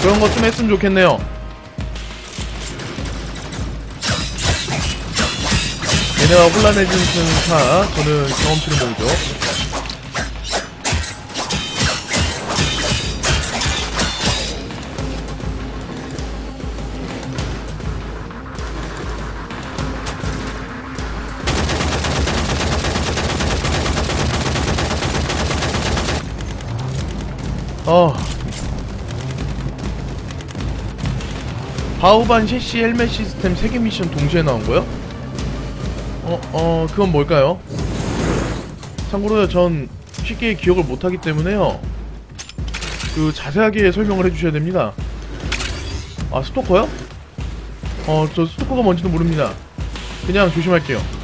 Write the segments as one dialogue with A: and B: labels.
A: 그런 것 좀 했으면 좋겠네요. 얘네와 혼란해진 차, 저는 경험치를 모으죠. 어. 바우반 셰시 헬멧 시스템 3개 미션 동시에 나온 거요? 어, 어, 그건 뭘까요? 참고로요, 전 쉽게 기억을 못하기 때문에요. 그, 자세하게 설명을 해주셔야 됩니다. 아, 스토커요? 어, 저 스토커가 뭔지도 모릅니다. 그냥 조심할게요.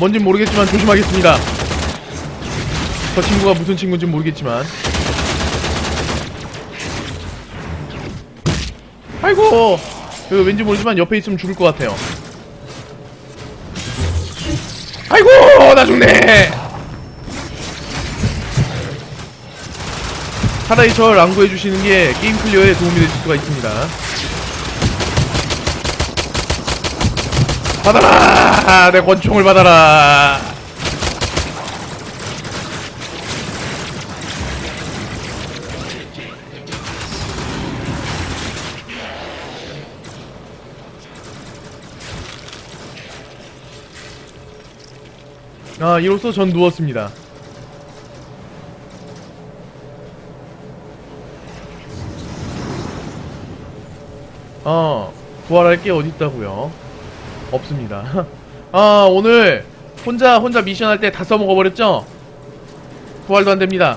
A: 뭔진 모르겠지만 조심하겠습니다. 저 친구가 무슨 친구인지 모르겠지만. 아이고! 그 왠지 모르지만 옆에 있으면 죽을 것 같아요. 아이고! 나 죽네! 차라리 절 랑구해주시는 게 게임 클리어에 도움이 될 수가 있습니다. 받아라! 내 권총을 받아라! 아, 이로써 전 누웠습니다. 어, 부활할 게 어딨다고요? 없습니다. 아 오늘 혼자 혼자 미션 할 때 다 써먹어 버렸죠? 부활도 안 됩니다.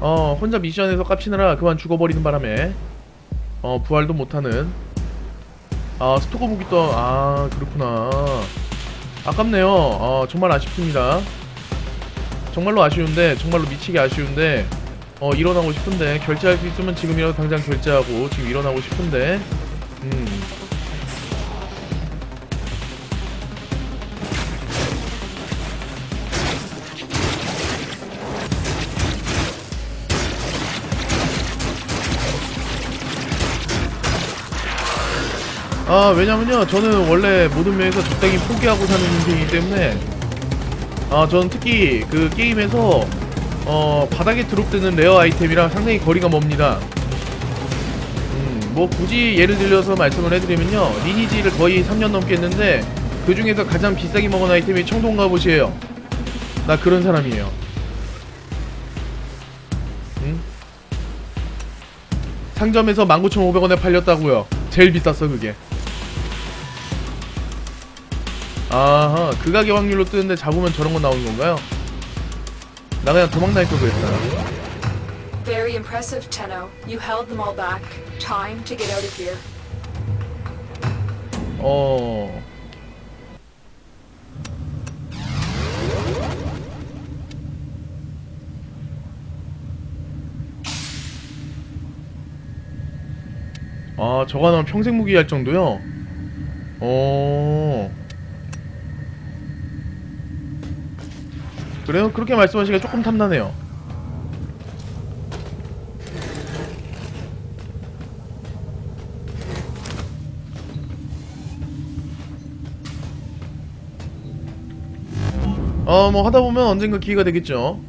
A: 어 혼자 미션에서 깝치느라 그만 죽어버리는 바람에 어 부활도 못하는 아 스토커 무기 또아 그렇구나 아깝네요 어 정말 아쉽습니다 정말로 아쉬운데 정말로 미치게 아쉬운데 어 일어나고 싶은데 결제할 수 있으면 지금이라도 당장 결제하고 지금 일어나고 싶은데 음. 아, 왜냐면요, 저는 원래 모든 면에서 적당히 포기하고 사는 인생이기 때문에, 아, 저는 특히 그 게임에서, 어, 바닥에 드롭되는 레어 아이템이랑 상당히 거리가 멉니다. 음, 뭐, 굳이 예를 들려서 말씀을 해드리면요, 리니지를 거의 3년 넘게 했는데, 그 중에서 가장 비싸게 먹은 아이템이 청동 갑옷이에요. 나 그런 사람이에요. 응? 상점에서 19,500원에 팔렸다고요. 제일 비쌌어, 그게. 아하 그 가격 확률로 뜨는데 잡으면 저런 거 나오는 건가요? 나 그냥 도망 다닐 걸 그랬다
B: Very impressive, Tenno. You held them all back. Time to get out of here.
A: 어... 아 저거 하나면 평생 무기할 정도요? 어... 그래요? 그렇게 말씀하시기가 조금 탐나네요 어, 뭐 하다 보면 언젠가 기회가 되겠죠.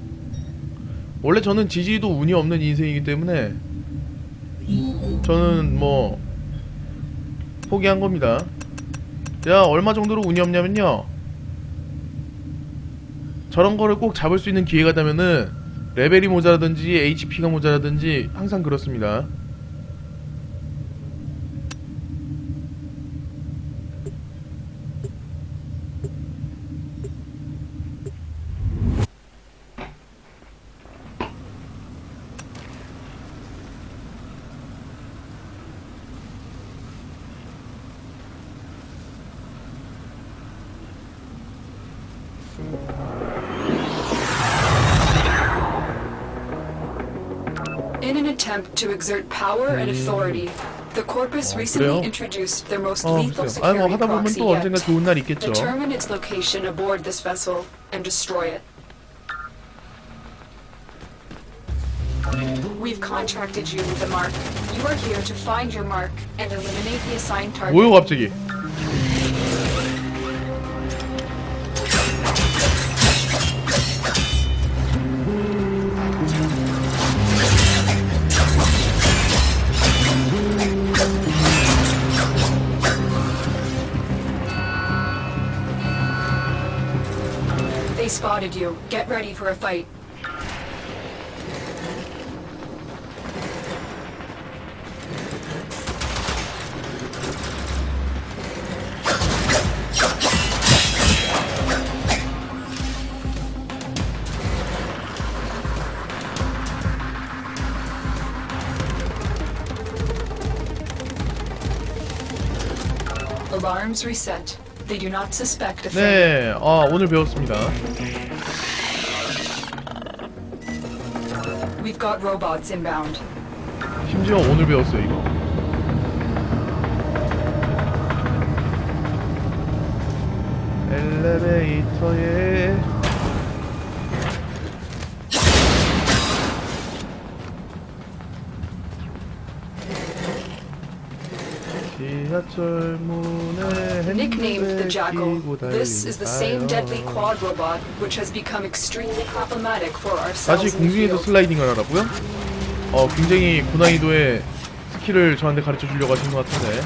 A: 원래 저는 지지도 운이 없는 인생이기 때문에 저는 뭐 포기한 겁니다. 야, 얼마 정도로 운이 없냐면요. 저런 거를 꼭 잡을 수 있는 기회가 되면은 레벨이 모자라든지 HP가 모자라든지 항상 그렇습니다.
B: attempt to exert power and authority, the Corpus recently
A: 그래요?
B: introduced their most
A: 어,
B: lethal
A: 글쎄요. 아, 뭐
B: security
A: 하다 보면
B: proxy
A: 또 언젠가
B: yet.
A: 좋은 날 있겠죠.
B: Determine its location aboard this vessel and destroy it. We've contracted you with the mark. You are here to find your mark and eliminate the assigned target.
A: 뭐요 갑자기?
B: spotted you. Get ready for a fight. Alarms reset. They do not suspect a thing.
A: 네, 아 오늘 배웠습니다.
B: Got robots inbound.
A: 심지어 오늘 배웠어요 이거. 엘리베이터에 지하철 문에
B: Nicknamed the Jackal, this is the same deadly quad robot which has become extremely problematic for
A: 다시
B: cells in the
A: 공중에서
B: field.
A: 슬라이딩을 하라고요? 어 굉장히 고난이도의 스킬을 저한테 가르쳐 주려고 하신 것 같은데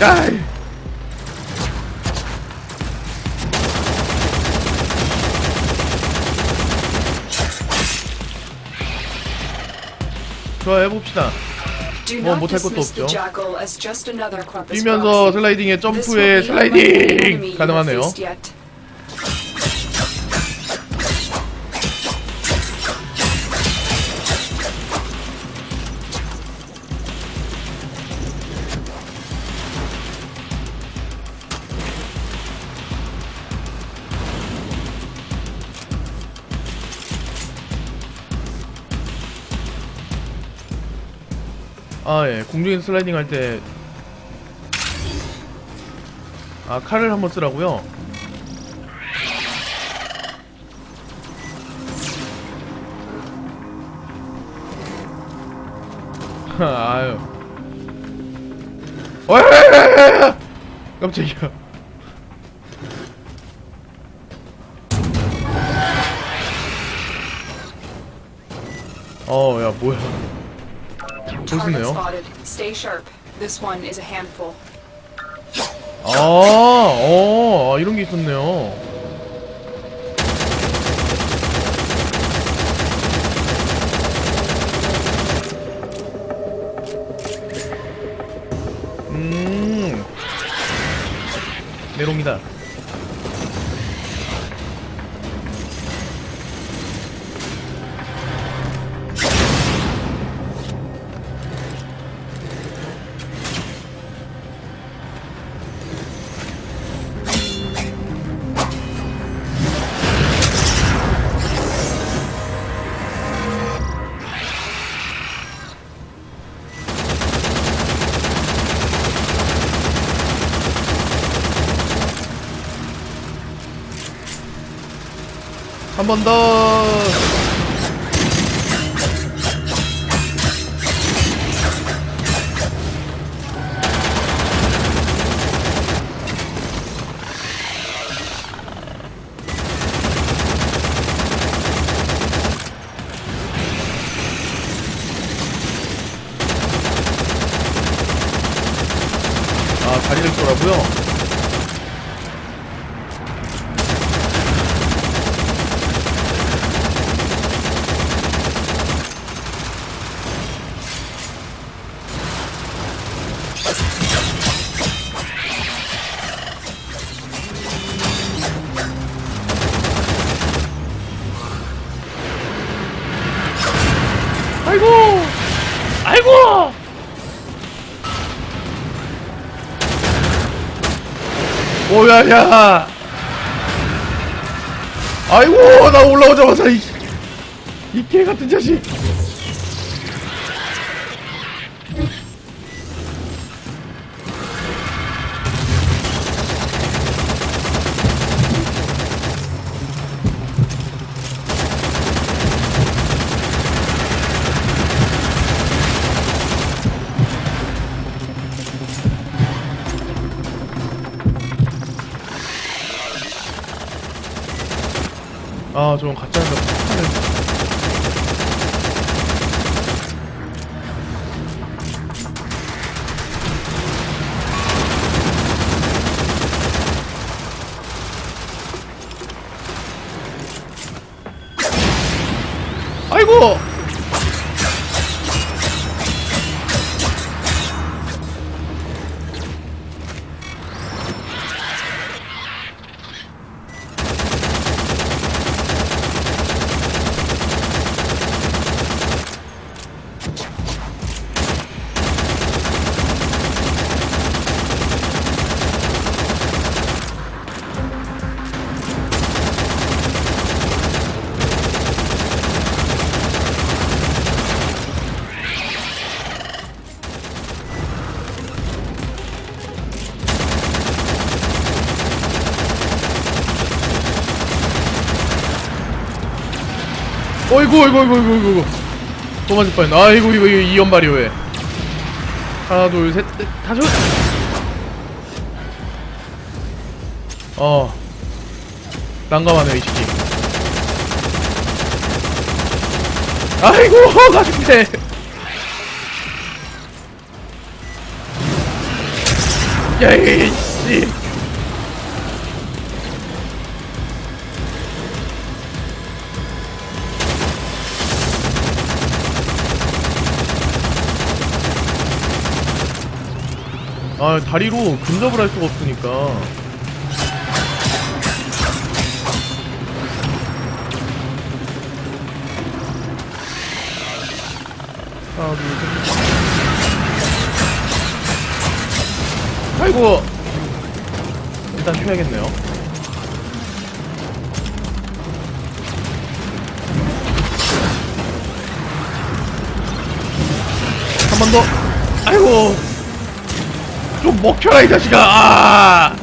A: 아이 좋아 해봅시다 뭐 못할 것도 없죠. 뛰면서. 슬라이딩에 점프에 슬라이딩 가능하네요 아, 예. 공중에서 슬라이딩 할 때. 아, 칼을 한번 쓰라고요? 아유. 어이! 깜짝이야. 어, 야, 뭐야. 보시네요. 아, 어, 아, 이런 게 있었네요. 음, 메롱이다. 한 번 더. 아, 다리를 쏘라고요? 아이고! 오야야! 아이고 나 올라오자마자 이, 이 개같은 자식! 아, 좀 가짜인가 어이구, 어이구, 어이구, 어이구, 어이구. 또 맞을 뻔 아이고, 이거, 이거, 이연발이요, 왜. 하나, 둘, 셋, 넷, 다섯! 어. 난감하네, 이 새끼. 아이고, 가슴대! 야, 이 아 다리로 근접을 할 수가 없으니까. 하나 둘셋 아이고. 일단 쉬어야겠네요. 한 번 더. 아이고 좀 먹혀라 이 자식아 아!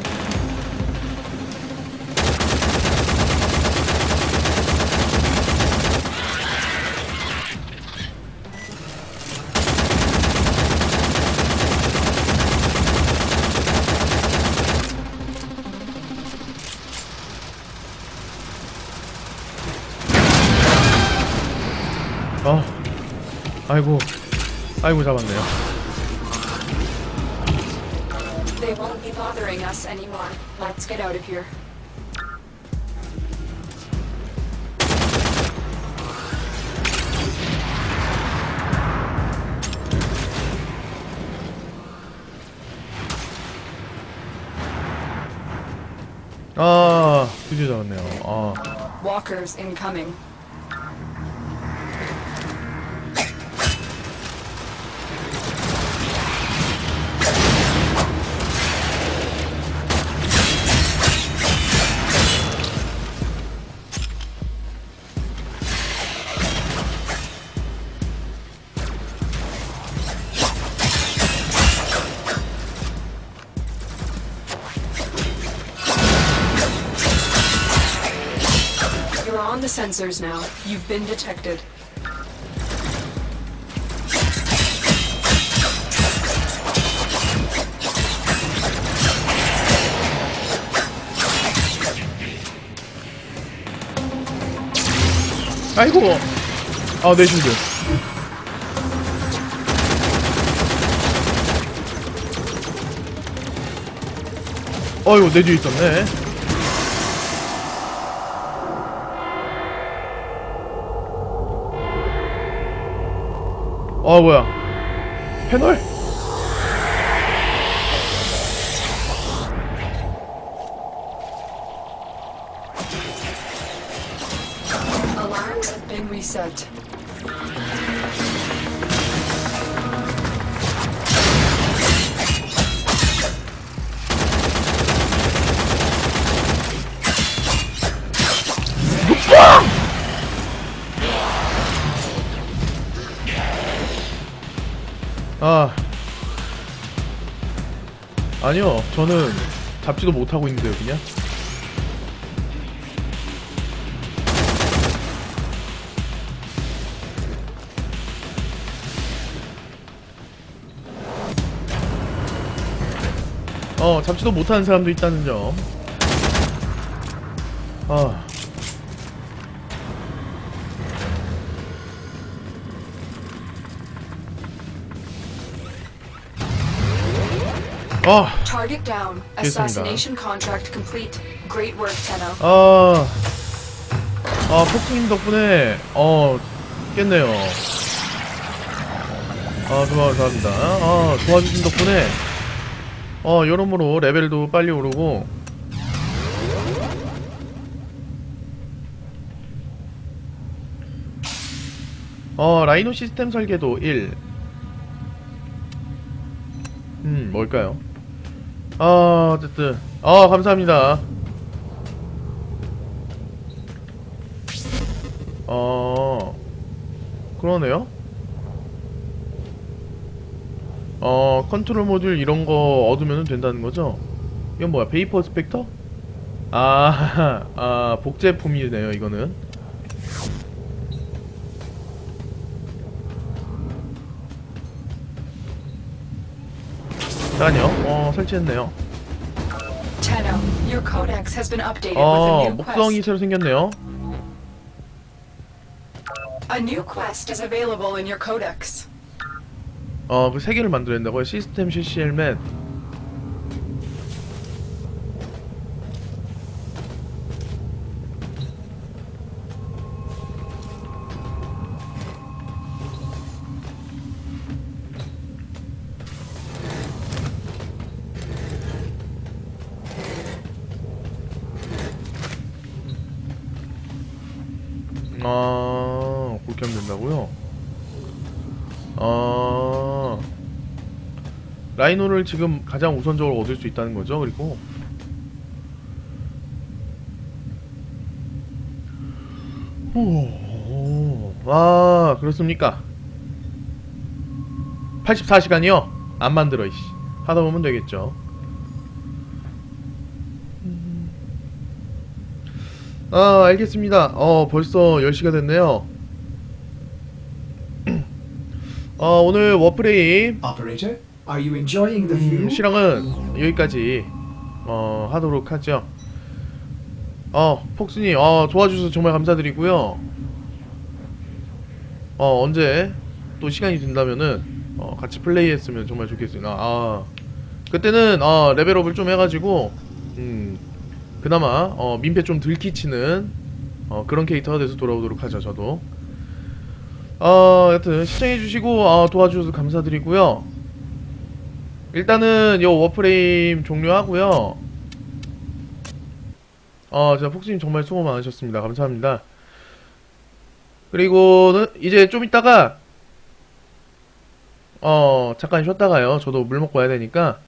A: 어, 아이고, 아이고 잡았네요.
B: bothering us anymore. Let's get out of here.
A: 아, 드디어 잡았네요. 아,
B: Walkers incoming. sensors now. You've been detected.
A: 아이고, 아, 내 실드. 어이구, 내 뒤에 있었네. 아, 뭐야. 패널? 아니요, 저는 잡지도 못하고 있는데요, 그냥. 어, 잡지도 못하는 사람도 있다는 점. 아. 아,
B: Target down. Assassination contract complete. Great work, Tenno.
A: 아, 아, 폭풍님 덕분에, 어, 깼네요. 아, 정말 감사합니다. 아, 도와주신 덕분에, 어, 여러모로 레벨도 빨리 오르고, 어, 라이노 시스템 설계도 1. 음, 뭘까요? 아, 어쨌든. 아, 감사합니다. 어, 그러네요. 어, 컨트롤 모듈 이런 거 얻으면 된다는 거죠? 이건 뭐야, 베이퍼 스펙터? 아, 아, 복제품이네요, 이거는. 잠깐요, 어, 설치했네요. 어, 목성이. 새로 생겼네요. 어, 그 세 개를 만들어야 된다고요? 시스템 CC 헬멧. 아, 그렇게 하면 된다고요? 아, 라이노를 지금 가장 우선적으로 얻을 수 있다는 거죠. 그리고 오, 아 그렇습니까? 84시간이요? 안 만들어 이씨 하다 보면 되겠죠. 음. 아 알겠습니다. 어 벌써 10시가 됐네요. 어 오늘 워프레임
C: Operator, are you enjoying the view?
A: 음, 실황은 여기까지 어, 하도록 하죠. 어, 폭스님, 어, 도와주셔서 정말 감사드리고요. 어, 언제 또 시간이 된다면은 어, 같이 플레이했으면 정말 좋겠습니다. 아, 그때는 어, 레벨업을 좀 해가지고 음, 그나마 어, 민폐 좀 들키치는 어, 그런 캐릭터가 돼서 돌아오도록 하죠. 저도. 어, 여튼 시청해주시고 어, 도와주셔서 감사드리고요. 일단은 요 워프레임 종료하고요. 어, 진짜 폭스님 정말 수고 많으셨습니다. 감사합니다. 그리고는 이제 좀 이따가 어, 잠깐 쉬었다가요. 저도 물 먹고 와야 되니까